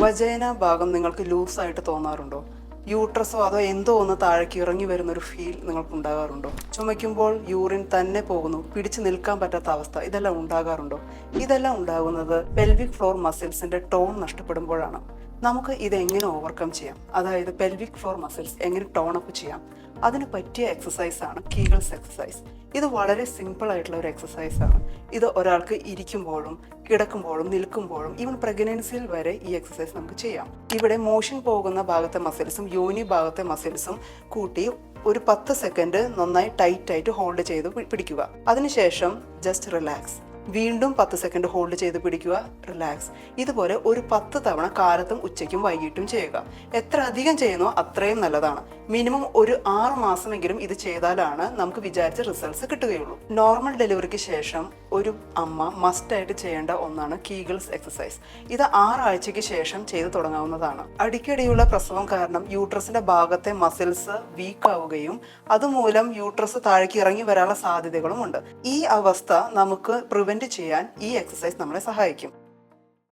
Vagina ഭാഗം നിങ്ങൾക്ക് ലൂസായിട്ട് തോന്നാറുണ്ടോ? യൂട്രസോ അതോ എന്തോ ഒന്ന് താഴേക്ക് ഇറങ്ങി വരുന്ന ഒരു ഫീൽ നിങ്ങൾക്ക് ഉണ്ടാകാറുണ്ടോ ചുമയ്ക്കുമ്പോൾ യൂറിൻ തന്നെ പോകുന്നു പിടിച്ചു നിൽക്കാൻ പറ്റാത്ത അവസ്ഥ ഇതെല്ലാം ഉണ്ടാകാറുണ്ടോ? ഇതെല്ലാം ഉണ്ടാകുന്നത് പെൽവിക് ഫ്ലോർ മസിൽസിന്റെ ടോൺ നഷ്ടപ്പെടുമ്പോഴാണ്. നമുക്ക് ഇതെങ്ങനെ ഓവർകം ചെയ്യാം? അതായത് പെൽവിക് ഫ്ലോർ മസിൽസ് എങ്ങനെ ടോൺ അപ്പ് ചെയ്യാം? അതിന് പറ്റിയ എക്സസൈസ് ആണ് കീകൾസ് എക്സസൈസ് ഇത് വളരെ സിമ്പിൾ ആയിട്ടുള്ള ഒരു എക്സസൈസ് ആണ്. ഇത് ഒരാൾക്ക് ഇരിക്കുമ്പോഴും കിടക്കുമ്പോഴും നിൽക്കുമ്പോഴും ഈവൻ പ്രഗ്നൻസിയിൽ വരെ ഈ എക്സസൈസ് നമുക്ക് ചെയ്യാം. ഇവിടെ മോഷൻ പോകുന്ന ഭാഗത്തെ മസിൽസും യോനി ഭാഗത്തെ മസിൽസും കൂട്ടി ഒരു പത്ത് സെക്കൻഡ് നന്നായി ടൈറ്റ് ആയിട്ട് ഹോൾഡ് ചെയ്ത് പിടിക്കുക. അതിനുശേഷം ജസ്റ്റ് റിലാക്സ് വീണ്ടും പത്ത് സെക്കൻഡ് ഹോൾഡ് ചെയ്ത് പിടിക്കുക. റിലാക്സ് ഇതുപോലെ ഒരു പത്ത് തവണ കാലത്തും ഉച്ചയ്ക്കും വൈകിട്ടും ചെയ്യുക. എത്ര അധികം ചെയ്യുന്നോ അത്രയും നല്ലതാണ്. മിനിമം ഒരു ആറ് മാസമെങ്കിലും ഇത് ചെയ്താലാണ് നമുക്ക് വിചാരിച്ച റിസൾട്ട്സ് കിട്ടുകയുള്ളൂ. നോർമൽ ഡെലിവറിക്ക് ശേഷം ഒരു അമ്മ മസ്റ്റായിട്ട് ചെയ്യേണ്ട ഒന്നാണ് കീഗിൾസ് എക്സസൈസ് ഇത് ആറാഴ്ചയ്ക്ക് ശേഷം ചെയ്തു തുടങ്ങാവുന്നതാണ്. അടിക്കടിയുള്ള പ്രസവം കാരണം യൂട്രസിന്റെ ഭാഗത്തെ മസിൽസ് വീക്ക് ആവുകയും അതുമൂലം യൂട്രസ് താഴേക്ക് ഇറങ്ങി വരാനുള്ള സാധ്യതകളും ഉണ്ട് ഈ അവസ്ഥ നമുക്ക് പ്രിവെന്റ് ചെയ്യാൻ ഈ എക്സസൈസ് നമ്മളെ സഹായിക്കും.